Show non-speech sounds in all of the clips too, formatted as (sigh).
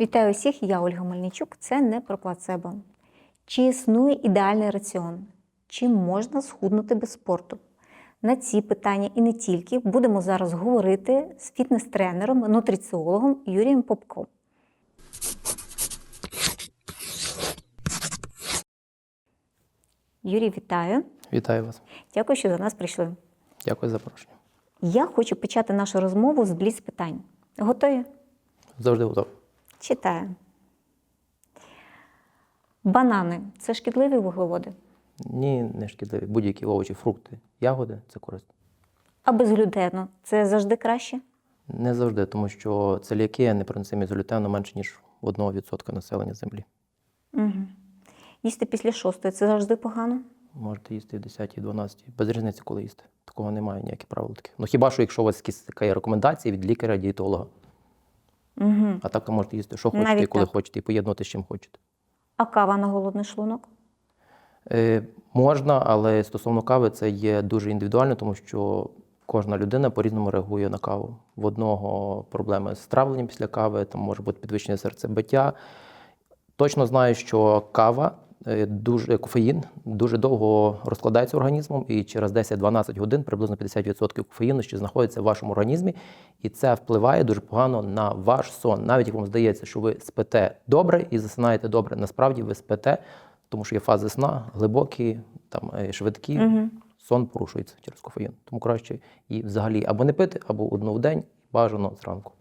Вітаю усіх, я Ольга Мельничук. Це не про плацебо. Чи існує ідеальний раціон? Чи можна схуднути без спорту? На ці питання і не тільки будемо зараз говорити з фітнес-тренером, нутриціологом Юрієм Попком. Юрій, вітаю. Вітаю вас. Дякую, що до нас прийшли. Дякую за запрошення. Я хочу почати нашу розмову з бліц питань. Готові? Завжди готовий. Читаю. Банани це шкідливі вуглеводи. Ні, не шкідливі. Будь-які овочі, фрукти, ягоди це корисно. А без глютену це завжди краще? Не завжди, тому що целіакія непроносимість глютену менше, ніж 1% населення землі. Угу. Їсти після шостої це завжди погано. Можете їсти в 10 12 без різниці, коли їсти. Такого немає ніяких правил таких. Ну хіба що, якщо у вас якісь така є рекомендації від лікаря-дієтолога. Угу. А так можете їсти, що хочете, Навіть коли так. хочете, і поєднувати з чим хочете. А кава на голодний шлунок? Е, можна, але стосовно кави це є дуже індивідуально, тому що кожна людина по-різному реагує на каву. В одного проблеми з травленням після кави, там може бути підвищення серцебиття. Точно знаю, що кава дуже кофеїн дуже довго розкладається організмом, і через 10-12 годин приблизно 50% кофеїну ще знаходиться в вашому організмі, і це впливає дуже погано на ваш сон. Навіть як вам здається, що ви спите добре і засинаєте добре, насправді ви спите, тому що є фази сна глибокі, там е, швидкі. Угу. Сон порушується через кофеїн. Тому краще і взагалі або не пити, або одну в день, бажано зранку.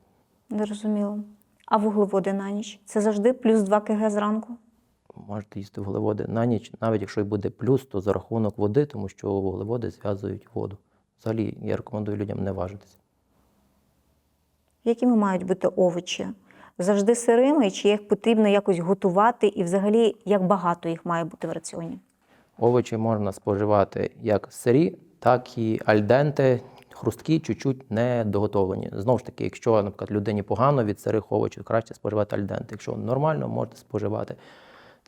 Зрозуміло. А вуглеводи на ніч це завжди плюс 2 кг зранку? Можете їсти вуглеводи на ніч, навіть якщо і буде плюс, то за рахунок води, тому що вуглеводи зв'язують воду. Взагалі, я рекомендую людям не важитися. Якими мають бути овочі? Завжди сирими, чи їх потрібно якось готувати, і взагалі як багато їх має бути в раціоні? Овочі можна споживати як сирі, так і альденте, хрусткі, чуть-чуть не доготовлені. Знову ж таки, якщо, наприклад, людині погано від сирих овочів, краще споживати альденте. Якщо нормально, можете споживати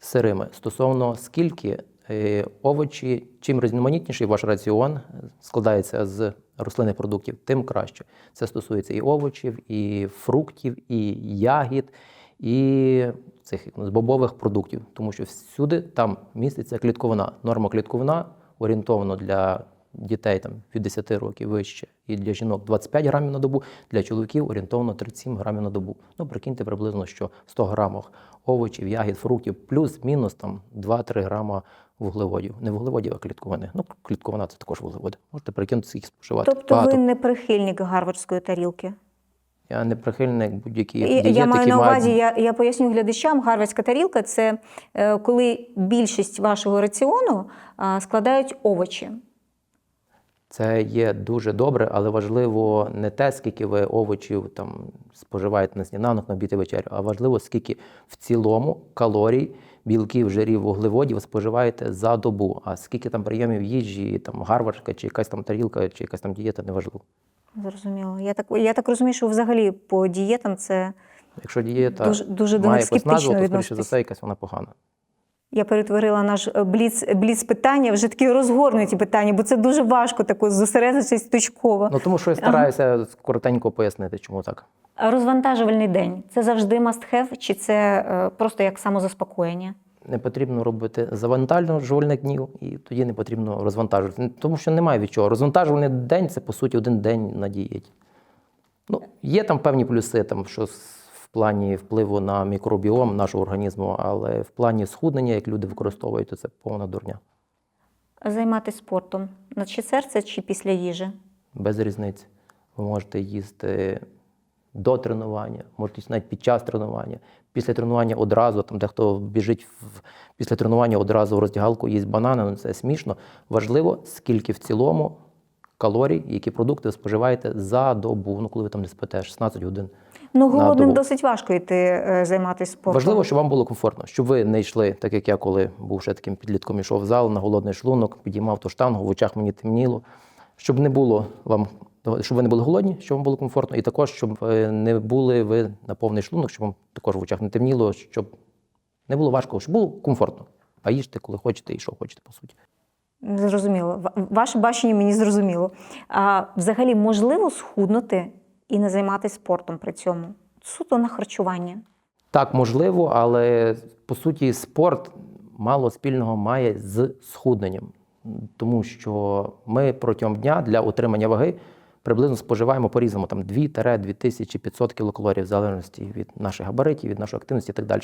сирими. Стосовно скільки е, овочі, чим різноманітніший ваш раціон складається з рослинних продуктів, тим краще. Це стосується і овочів, і фруктів, і ягід, і цих з бобових продуктів, тому що всюди там міститься клітковина. Норма клітковина орієнтовано для дітей там від 10 років вище, і для жінок 25 грамів на добу, для чоловіків орієнтовно 37 грамів на добу. Ну, прикиньте приблизно, що в 100 грамах овочів, ягід, фруктів, плюс-мінус там 2-3 грама вуглеводів. Не вуглеводів, а клітковини. Ну, клітковина це також вуглеводи. Можете прикинути, скільки споживати. Тобто Багато. ви не прихильник гарвардської тарілки? Я не прихильник будь-які Я- Я маю які на мають увазі, я, я поясню глядачам, гарвардська тарілка це е, коли більшість вашого раціону складають овочі. Це є дуже добре, але важливо не те, скільки ви овочів там споживаєте на сніданок, на обід і вечерю, а важливо, скільки в цілому калорій, білків, жирів, вуглеводів споживаєте за добу. А скільки там прийомів їжі, там гарвардська, чи якась там тарілка, чи якась там дієта, неважливо. Зрозуміло. Я так, я так розумію, що взагалі по дієтам це Якщо дієта Дуже- дуже має скептично поснажувати, то скоріше за все, якась вона погана. Я перетворила наш е, бліц, бліц питання вже такі розгорнуті питання, бо це дуже важко тако зосередитись точково. Ну тому що я стараюся коротенько пояснити, чому так. Розвантажувальний день це завжди must have, чи це е, просто як самозаспокоєння? Не потрібно робити завантажувальних днів, і тоді не потрібно розвантажувати. Тому що немає від чого. Розвантажувальний день це по суті один день на дієті. Ну, є там певні плюси, там, що в плані впливу на мікробіом нашого організму, але в плані схуднення, як люди використовують, то це повна дурня. Займатися спортом на чи серце, чи після їжі? Без різниці. Ви можете їсти до тренування, можете їсти навіть під час тренування. Після тренування одразу, там дехто біжить в, після тренування одразу в роздягалку, їсть банани, ну це смішно. Важливо, скільки в цілому калорій, які продукти ви споживаєте за добу, ну коли ви там не спите 16 годин. Ну, голодним досить важко йти е, займатися спортом. Важливо, щоб вам було комфортно, щоб ви не йшли, так як я, коли був ще таким підлітком, йшов в зал на голодний шлунок, підіймав ту штангу, в очах мені темніло. Щоб не було вам, щоб ви не були голодні, щоб вам було комфортно, і також, щоб е, не були ви на повний шлунок, щоб вам також в очах не темніло, щоб не було важко, щоб було комфортно. А їжте, коли хочете, і що хочете, по суті. Зрозуміло. Ваше бачення мені зрозуміло. А взагалі можливо схуднути і не займатися спортом при цьому? Суто на харчування. Так, можливо, але по суті спорт мало спільного має з схудненням, тому що ми протягом дня для утримання ваги приблизно споживаємо по-різному там 2-2500 кілокалорій в залежності від наших габаритів, від нашої активності і так далі.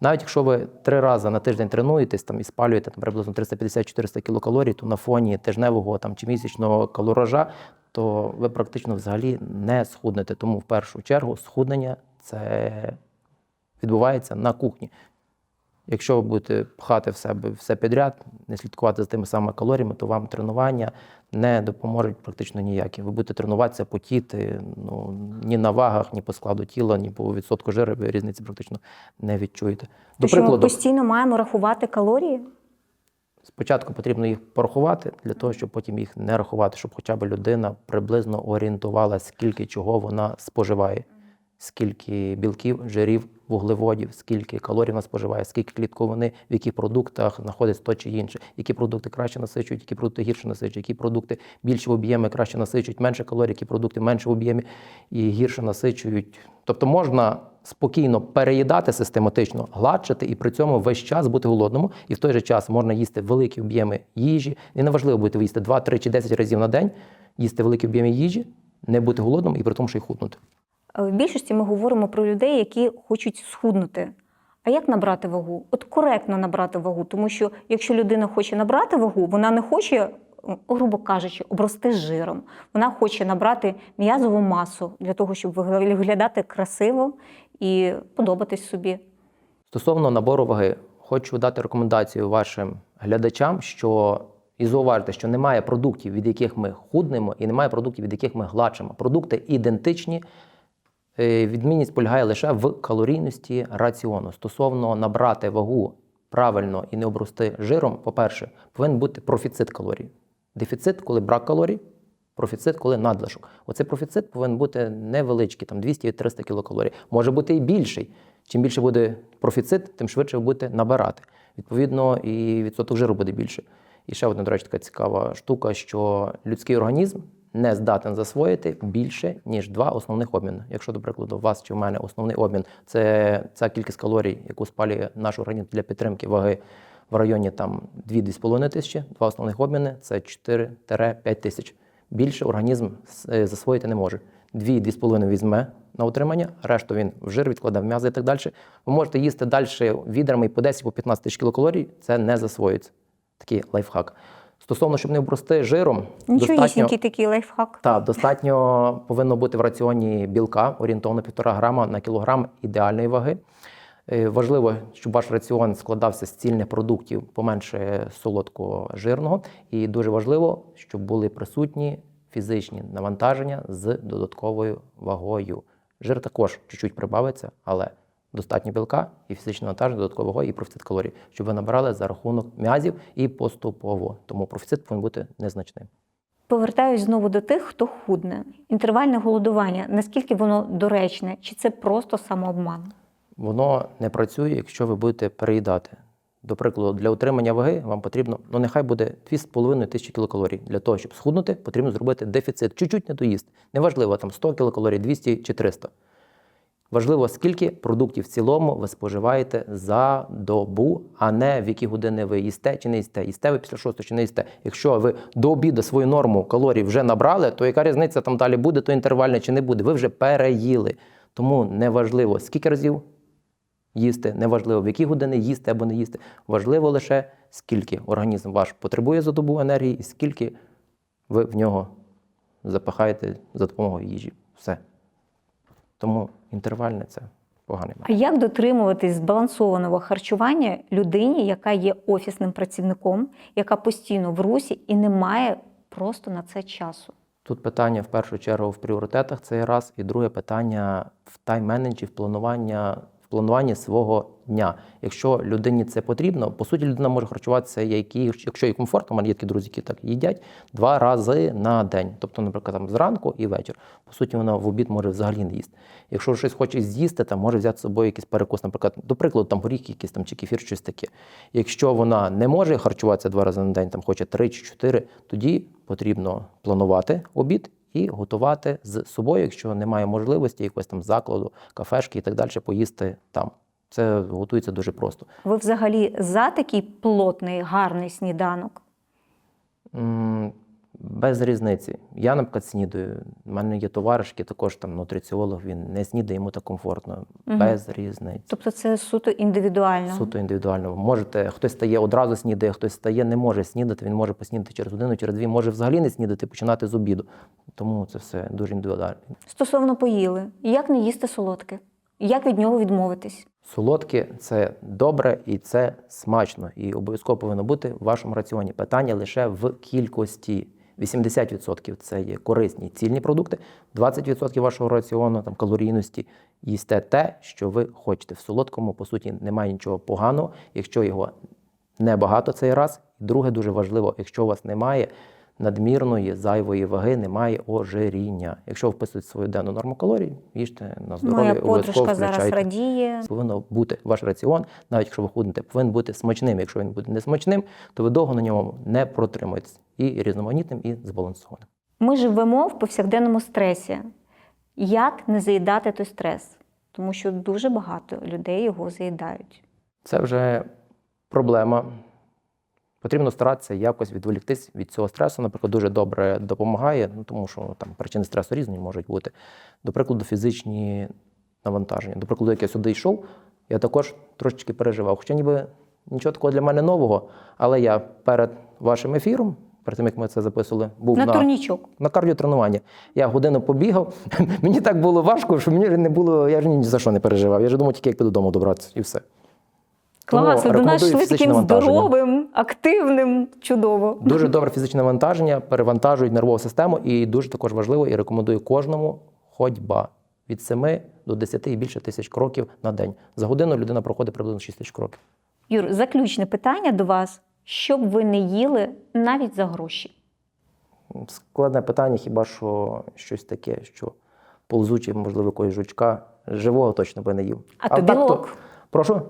Навіть якщо ви три рази на тиждень тренуєтесь там, і спалюєте там, приблизно 350-400 кілокалорій, то на фоні тижневого там, чи місячного калоража, то ви практично взагалі не схуднете. Тому в першу чергу схуднення це відбувається на кухні. Якщо ви будете пхати в себе все підряд, не слідкувати за тими самими калоріями, то вам тренування не допоможуть практично ніякі. Ви будете тренуватися, потіти, ну, ні на вагах, ні по складу тіла, ні по відсотку жиру, ви різниці практично не відчуєте. До що ми прикладу, постійно маємо рахувати калорії? Спочатку потрібно їх порахувати для того, щоб потім їх не рахувати, щоб хоча б людина приблизно орієнтувала, скільки чого вона споживає, скільки білків, жирів, вуглеводів, скільки калорій вона споживає, скільки клітковини, в яких продуктах знаходиться то чи інше, які продукти краще насичують, які продукти гірше насичують, які продукти більше в об'ємі краще насичують, менше калорій, які продукти менше в об'ємі і гірше насичують. Тобто можна спокійно переїдати систематично, гладшити і при цьому весь час бути голодному, і в той же час можна їсти великі об'єми їжі. І неважливо будете ви їсти 2, 3 чи 10 разів на день, їсти великі об'єми їжі, не бути голодним і при тому, що й худнути. Е, В більшості ми говоримо про людей, які хочуть схуднути. А як набрати вагу? От коректно набрати вагу, тому що якщо людина хоче набрати вагу, вона не хоче, е, грубо кажучи, обрости жиром. Вона хоче набрати м'язову масу для того, щоб виглядати красиво і подобатись собі. Стосовно набору ваги, хочу дати рекомендацію вашим глядачам, що і зауважте, що немає продуктів, від яких ми худнемо, і немає продуктів, від яких ми гладшимо. Продукти ідентичні. Е, Відмінність полягає лише в калорійності раціону. Стосовно набрати вагу правильно і не обрости жиром, по-перше, повинен бути профіцит калорій. Дефіцит, коли брак калорій, профіцит, коли надлишок. Оцей профіцит повинен бути невеличкий, там 200-300 кілокалорій. Може бути і більший. Чим більше буде профіцит, тим швидше ви будете набирати. Відповідно, і відсоток жиру буде більше. І ще одна, до речі, така цікава штука, що людський організм не здатен засвоїти більше, ніж два основних обміни. Якщо, до прикладу, у вас чи в мене основний обмін це ця кількість калорій, яку спалює наш організм для підтримки ваги в районі там 2-2,5 тисячі, два основних обміни це 4-5 тисяч. Більше організм е, засвоїти не може. 2-2,5 візьме на утримання, решту він в жир відкладе в м'язи і так далі. Ви можете їсти далі відрами по 10-15 тисяч кілокалорій, це не засвоюється. Такий лайфхак. Стосовно, щоб не обрости жиром, Нічогісінький такий лайфхак. так, достатньо повинно бути в раціоні білка орієнтовно 1,5 грама на кілограм ідеальної ваги. Е, Важливо, щоб ваш раціон складався з цільних продуктів поменше солодкого жирного. І дуже важливо, щоб були присутні фізичні навантаження з додатковою вагою. Жир також чуть-чуть прибавиться, але достатньо білка і фізичне навантаження додатковою вагою і профіцит калорій, щоб ви набирали за рахунок м'язів і поступово. Тому профіцит повинен бути незначним. Повертаюсь знову до тих, хто худне. Інтервальне голодування, наскільки воно доречне, чи це просто самообман? воно не працює, якщо ви будете переїдати. До прикладу, для утримання ваги вам потрібно, ну нехай буде 2,5 тисячі кілокалорій. Для того, щоб схуднути, потрібно зробити дефіцит. Чуть-чуть не доїсти. Неважливо, там 100 кілокалорій, 200 чи 300. Важливо, скільки продуктів в цілому ви споживаєте за добу, а не в які години ви їсте чи не їсте. Їсте ви після 6 чи не їсте. Якщо ви до обіду свою норму калорій вже набрали, то яка різниця там далі буде, то інтервальне чи не буде? Ви вже переїли. Тому неважливо, скільки разів їсти, неважливо, в які години їсти або не їсти. Важливо лише, скільки організм ваш потребує за добу енергії і скільки ви в нього запихаєте за допомогою їжі. Все. Тому інтервальне це поганий А як дотримуватись збалансованого харчування людині, яка є офісним працівником, яка постійно в русі і не має просто на це часу? Тут питання в першу чергу в пріоритетах це раз, і друге питання в тайм-менеджі, в планування, плануванні свого дня. Якщо людині це потрібно, по суті, людина може харчуватися, які, якщо їй комфортно, у мене є такі друзі, які так їдять два рази на день. Тобто, наприклад, там зранку і вечір. По суті, вона в обід може взагалі не їсти. Якщо щось хоче з'їсти, там може взяти з собою якийсь перекус, наприклад, до прикладу, там горіх, якийсь там чи кефір, щось таке. Якщо вона не може харчуватися два рази на день, там хоче три чи чотири, тоді потрібно планувати обід і готувати з собою, якщо немає можливості якогось там закладу, кафешки і так далі, поїсти там. Це готується дуже просто. Ви взагалі за такий плотний, гарний сніданок? Без різниці. Я, наприклад, снідаю. У мене є товариш, який також там нутриціолог, він не снідає, йому так комфортно. Мгм. Без різниці. Тобто це суто індивідуально. Суто індивідуально. Можете, хтось стає одразу снідає, хтось стає, не може снідати, він може поснідати через годину, через дві, може взагалі не снідати, починати з обіду. Тому це все дуже індивідуально. Стосовно поїли, як не їсти солодке? Як від нього відмовитись? Солодке це добре і це смачно. І обов'язково повинно бути в вашому раціоні. Питання лише в кількості. 80% це є корисні цільні продукти, 20% вашого раціону, там калорійності, їсте те, що ви хочете. В солодкому, по суті, немає нічого поганого, якщо його небагато цей раз. Друге, дуже важливо, якщо у вас немає надмірної зайвої ваги, немає ожиріння. Якщо ви вписуєте свою денну норму калорій, їжте на здоров'я, обов'язково подружка зараз радіє. Повинно бути ваш раціон, навіть якщо ви худнете, повинен бути смачним. Якщо він буде несмачним, то ви довго на ньому не протримаєтесь. І різноманітним, і збалансованим. Ми живемо в повсякденному стресі. Як не заїдати той стрес? Тому що дуже багато людей його заїдають. Це вже проблема. Потрібно старатися якось відволіктись від цього стресу. Наприклад, дуже добре допомагає, ну тому що там причини стресу різні можуть бути. До прикладу, фізичні навантаження. До прикладу, як я сюди йшов, я також трошечки переживав. Хоча ніби нічого такого для мене нового, але я перед вашим ефіром, перед тим як ми це записували, був На на, турнічок. на кардіотренування. Я годину побігав. (laughs) Мені так було важко, що мені не було, я ж ні за що не переживав. Я ж думав тільки як піду добратися, і все. Тому Клас, ви до нас йшли таким здоровим, активним, чудово. Дуже добре фізичне навантаження, перевантажують нервову систему, і дуже також важливо і рекомендую кожному ходьба від 7 до 10 і більше тисяч кроків на день. За годину людина проходить приблизно 6 тисяч кроків. Юр, заключне питання до вас: що б ви не їли навіть за гроші? Складне питання, хіба що щось таке, що ползуче, можливо, якогось жучка, живого точно би не їв. А то так білок? прошу?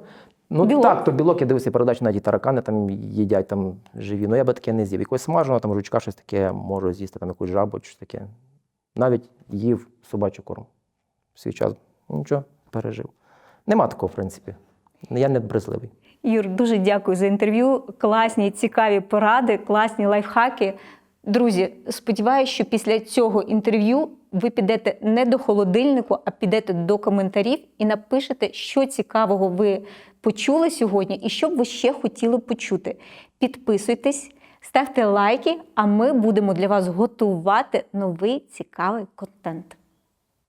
Ну Білок. так, то білок, я дивився передачу, навіть і таракани там їдять там живі. Ну я би таке не з'їв. Якось смажено, там жучка, щось таке можу з'їсти, там якусь жабу, щось таке. Навіть їв собачу корм в свій час. Нічого, пережив. Нема такого, в принципі. Я не брезливий. Юр, дуже дякую за інтерв'ю. Класні, цікаві поради, класні лайфхаки. Друзі, сподіваюся, що після цього інтерв'ю ви підете не до холодильнику, а підете до коментарів і напишете, що цікавого ви почули сьогодні і що б ви ще хотіли почути. Підписуйтесь, ставте лайки, а ми будемо для вас готувати новий цікавий контент.